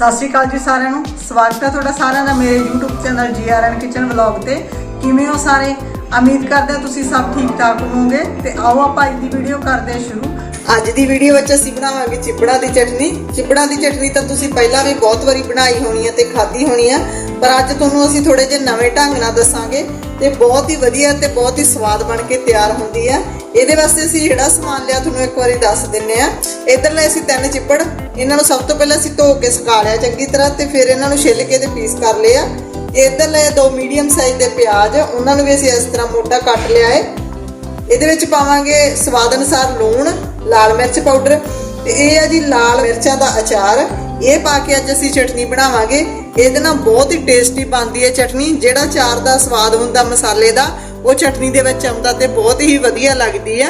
ਸਤਿ ਸ਼੍ਰੀ ਅਕਾਲ ਜੀ ਸਾਰਿਆਂ ਨੂੰ। ਸਵਾਗਤ ਹੈ ਤੁਹਾਡਾ ਸਾਰਿਆਂ ਦਾ ਮੇਰੇ YouTube channel GRN kitchen vlog ਤੇ। ਕਿਵੇਂ ਹੋ ਸਾਰੇ? ਉਮੀਦ ਕਰਦੇ ਹਾਂ ਤੁਸੀਂ ਸਭ ਠੀਕ ਠਾਕ ਹੋਵੋਗੇ। ਤੇ ਆਓ ਆਪਾਂ ਅੱਜ ਦੀ ਵੀਡੀਓ ਕਰਦੇ ਹਾਂ ਸ਼ੁਰੂ। ਅੱਜ ਦੀ ਵੀਡੀਓ ਵਿੱਚ ਅਸੀਂ ਬਣਾਵਾਂਗੇ ਚਿਪੜਾ ਦੀ ਚਟਨੀ। ਚਿਪੜਾ ਦੀ ਚਟਨੀ ਤਾਂ ਤੁਸੀਂ ਪਹਿਲਾਂ ਵੀ ਬਹੁਤ ਵਾਰੀ ਬਣਾਈ ਹੋਣੀ ਹੈ ਤੇ ਖਾਧੀ ਹੋਣੀ ਹੈ। ਪਰ ਅੱਜ ਤੁਹਾਨੂੰ ਅਸੀਂ ਥੋੜੇ ਜਿਹੇ ਨਵੇਂ ਢੰਗ ਨਾਲ ਦੱਸਾਂਗੇ ਤੇ ਬਹੁਤ ਹੀ ਵਧੀਆ ਤੇ ਬਹੁਤ ਹੀ ਸਵਾਦ ਬਣ ਕੇ ਤਿਆਰ ਹੁੰਦੀ ਹੈ। ਇਹਦੇ ਵਾਸਤੇ ਅਸੀਂ ਜਿਹੜਾ ਸਮਾਨ ਲਿਆ, ਤੁਹਾਨੂੰ ਇੱਕ ਵਾਰੀ ਦੱਸ ਦਿੰਨੇ ਆ। ਇਧਰ ਅਸੀਂ ਤਿੰਨ ਚਿੱਪੜ, ਇਹਨਾਂ ਨੂੰ ਸਭ ਤੋਂ ਪਹਿਲਾਂ ਅਸੀਂ ਧੋ ਕੇ ਸੁਕਾ ਲਿਆ ਚੰਗੀ ਤਰ੍ਹਾਂ ਤੇ ਫਿਰ ਇਹਨਾਂ ਨੂੰ ਛਿੱਲ ਕੇ ਤੇ ਪੀਸ ਕਰ ਲਿਆ। ਇਧਰ ਲੈ ਦੋ ਮੀਡੀਅਮ ਸਾਈਜ਼ ਦੇ ਪਿਆਜ਼, ਉਹਨਾਂ ਨੂੰ ਵੀ ਅਸੀਂ ਇਸ ਤਰ੍ਹਾਂ ਮੋਟਾ ਕੱਟ ਲਿਆ ਹੈ ਇਹਦੇ ਵਿੱਚ ਪਾਵਾਂਗੇ ਸਵਾਦ ਅਨੁਸਾਰ ਲੂਣ, ਲਾਲ ਮਿਰਚ ਪਾਊਡਰ ਤੇ ਇਹ ਆ ਜੀ ਲਾਲ ਮਿਰਚਾਂ ਦਾ ਅਚਾਰ। ਇਹ ਪਾ ਕੇ ਅੱਜ ਅਸੀਂ ਚਟਨੀ ਬਣਾਵਾਂਗੇ। ਇਹਦੇ ਨਾਲ ਬਹੁਤ ਹੀ ਟੇਸਟੀ ਬਣਦੀ ਹੈ ਚਟਨੀ, ਜਿਹੜਾ ਅਚਾਰ ਦਾ ਸਵਾਦ ਹੁੰਦਾ ਮਸਾਲੇ ਦਾ। ਉਹ ਚਟਨੀ ਦੇ ਵਿੱਚ ਆਉਂਦਾ ਤੇ ਬਹੁਤ ਹੀ ਵਧੀਆ ਲੱਗਦੀ ਆ।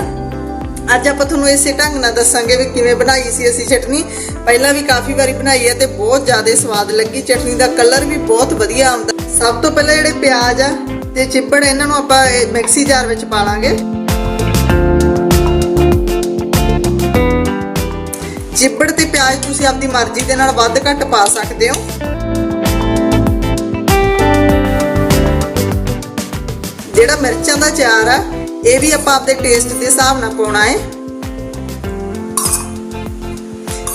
ਅੱਜ ਆਪਾਂ ਤੁਹਾਨੂੰ ਇਸੇ ਢੰਗ ਨਾਲ ਦੱਸਾਂਗੇ ਵੀ ਕਿਵੇਂ ਬਣਾਈ ਸੀ ਅਸੀਂ ਚਟਨੀ। ਪਹਿਲਾਂ ਵੀ ਕਾਫੀ ਵਾਰੀ ਬਣਾਈ ਹੈ ਤੇ ਬਹੁਤ ਜ਼ਿਆਦਾ ਸਵਾਦ ਲੱਗੀ। ਚਟਨੀ ਦਾ ਕਲਰ ਵੀ ਬਹੁਤ ਵਧੀਆ ਆਉਂਦਾ। ਸਭ ਤੋਂ ਪਹਿਲਾਂ ਜਿਹੜੇ ਪਿਆਜ਼ ਆ ਤੇ ਚਿੱਬੜ ਇਹਨਾਂ ਨੂੰ ਆਪਾਂ ਮਿਕਸੀ ਜਾਰ ਵਿੱਚ ਪਾ ਲਾਂਗੇ ਚਿੱਬੜ ਤੇ ਪਿਆਜ਼ ਤੁਸੀਂ ਆਪਦੀ ਮਰਜ਼ੀ ਦੇ ਨਾਲ ਵੱਧ ਘੱਟ ਪਾ ਸਕਦੇ ਹੋ। ਜਿਹੜਾ ਮਿਰਚਾਂ ਦਾ ਚਾਰ ਆ, ਇਹ ਵੀ ਆਪਾਂ ਆਪਦੇ ਟੇਸਟ ਦੇ ਹਿਸਾਬ ਨਾਲ ਪਾਉਣਾ ਹੈ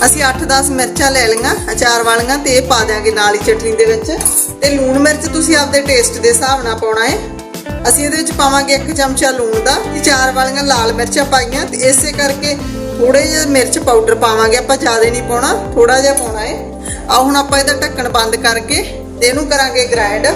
ਅਸੀਂ 8-10 ਮਿਰਚਾਂ ਲੈ ਲਈਆਂ, ਅਚਾਰ ਵਾਲੀਆਂ ਤੇ ਇਹ ਪਾ ਦਿਆਂਗੇ ਨਾਲ ਹੀ ਚਟਨੀ ਦੇ ਵਿੱਚ। ਤੇ ਲੂਣ ਮਿਰਚ ਤੁਸੀਂ ਆਪਦੇ ਟੇਸਟ ਦੇ ਹਿਸਾਬ ਨਾਲ ਪਾਉਣਾ ਹੈ ਅਸੀਂ ਇਹਦੇ ਵਿੱਚ ਪਾਵਾਂਗੇ ਇੱਕ ਚਮਚਾ ਲੂਣ ਦਾ, ਤੇ ਚਾਰ ਵਾਲੀਆਂ ਲਾਲ ਮਿਰਚਾਂ ਪਾਈਆਂ, ਤੇ ਇਸੇ ਕਰਕੇ ਥੋੜੇ ਜਿਹਾ ਮਿਰਚ ਪਾਊਡਰ ਪਾਵਾਂਗੇ ਆਪਾਂ, ਜ਼ਿਆਦਾ ਨਹੀਂ ਪਾਉਣਾ ਥੋੜਾ ਜਿਹਾ ਪਾਉਣਾ ਹੈ ਆ ਹੁਣ ਆਪਾਂ ਇਹਦਾ ਢੱਕਣ ਬੰਦ ਕਰਕੇ ਤੇ ਇਹਨੂੰ ਕਰਾਂਗੇ ਗ੍ਰਾਈਂਡ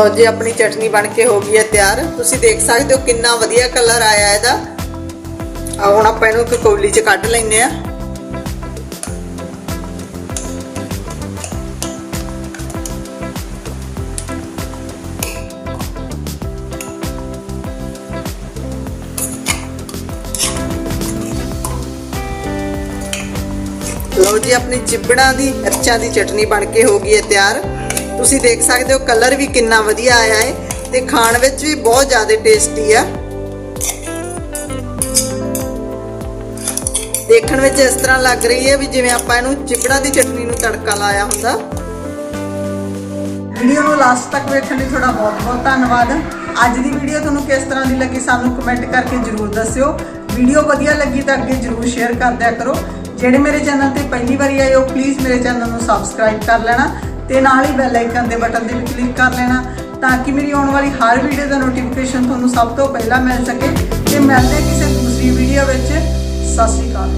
ਲੋ ਜੀ, ਆਪਣੀ ਚਟਨੀ ਬਣ ਕੇ ਹੋ ਗਈ ਹੈ ਤਿਆਰ। ਤੁਸੀਂ ਦੇਖ ਸਕਦੇ ਹੋ ਕਿੰਨਾ ਵਧੀਆ ਕਲਰ ਆਇਆ ਇਹਦਾ। ਆ ਹੁਣ ਆਪਾਂ ਇਹਨੂੰ ਇੱਕ ਕੌਲੀ 'ਚ ਕੱਢ ਲੈਨੇ ਆ ਲਓ ਜੀ, ਆਪਣੀ ਚਿਬੜਾਂ ਦੀ, ਮਿਰਚਾਂ ਦੀ ਚਟਨੀ ਬਣ ਕੇ ਹੋ ਗਈ ਹੈ ਤਿਆਰ। ਤੁਸੀਂ ਦੇਖ ਸਕਦੇ ਹੋ ਕਲਰ ਵੀ ਕਿੰਨਾ ਵਧੀਆ ਆਇਆ ਹੈ ਤੇ ਖਾਣ ਵਿੱਚ ਵੀ ਬਹੁਤ ਜ਼ਿਆਦਾ ਟੇਸਟੀ ਆ। ਦੇਖਣ ਵਿੱਚ ਇਸ ਤਰ੍ਹਾਂ ਲੱਗ ਰਹੀ ਹੈ ਵੀ ਜਿਵੇਂ ਆਪਾਂ ਇਹਨੂੰ ਚਿਬੜਾਂ ਦੀ ਚਟਨੀ ਨੂੰ ਤੜਕਾ ਲਾਇਆ ਹੁੰਦਾ। ਵੀਡੀਓ ਨੂੰ ਲਾਸਟ ਤੱਕ ਵੇਖਣ ਲਈ ਤੁਹਾਡਾ ਬਹੁਤ-ਬਹੁਤ ਧੰਨਵਾਦ। ਅੱਜ ਦੀ ਵੀਡੀਓ ਤੁਹਾਨੂੰ ਕਿਸ ਤਰ੍ਹਾਂ ਦੀ ਲੱਗੀ ਸਾਨੂੰ ਕਮੈਂਟ ਕਰਕੇ ਜਰੂਰ ਦੱਸਿਓ। ਵੀਡੀਓ ਵਧੀਆ ਲੱਗੀ ਤਾਂ ਅੱਗੇ ਜਰੂਰ ਸ਼ੇਅਰ ਕਰ ਦਿਆ ਕਰੋ। ਜਿਹੜੇ ਮੇਰੇ ਚੈਨਲ ਤੇ ਪਹਿਲੀ ਵਾਰੀ ਆਏ ਹੋ ਪਲੀਜ਼ ਮੇਰੇ ਚੈਨਲ ਨੂੰ ਸਬਸਕ੍ਰਾਈਬ ਕਰ ਲੈਣਾ। ਤੇ ਨਾਲ ਹੀ ਬੈਲ ਆਈਕਨ ਦੇ ਬਟਨ ਤੇ ਵੀ ਕਲਿੱਕ ਕਰ ਲੈਣਾ ਤਾਂ ਕਿ ਮੇਰੀ ਆਉਣ ਵਾਲੀ ਹਰ ਵੀਡੀਓ ਦਾ ਨੋਟੀਫਿਕੇਸ਼ਨ ਤੁਹਾਨੂੰ ਸਭ ਤੋਂ ਪਹਿਲਾਂ ਮਿਲ ਸਕੇ ਤੇ ਮਿਲਦੇ ਕਿਸੇ ਦੂਸਰੀ ਵੀਡੀਓ ਵਿੱਚ। ਸਤਿ ਸ਼੍ਰੀ ਅਕਾਲ।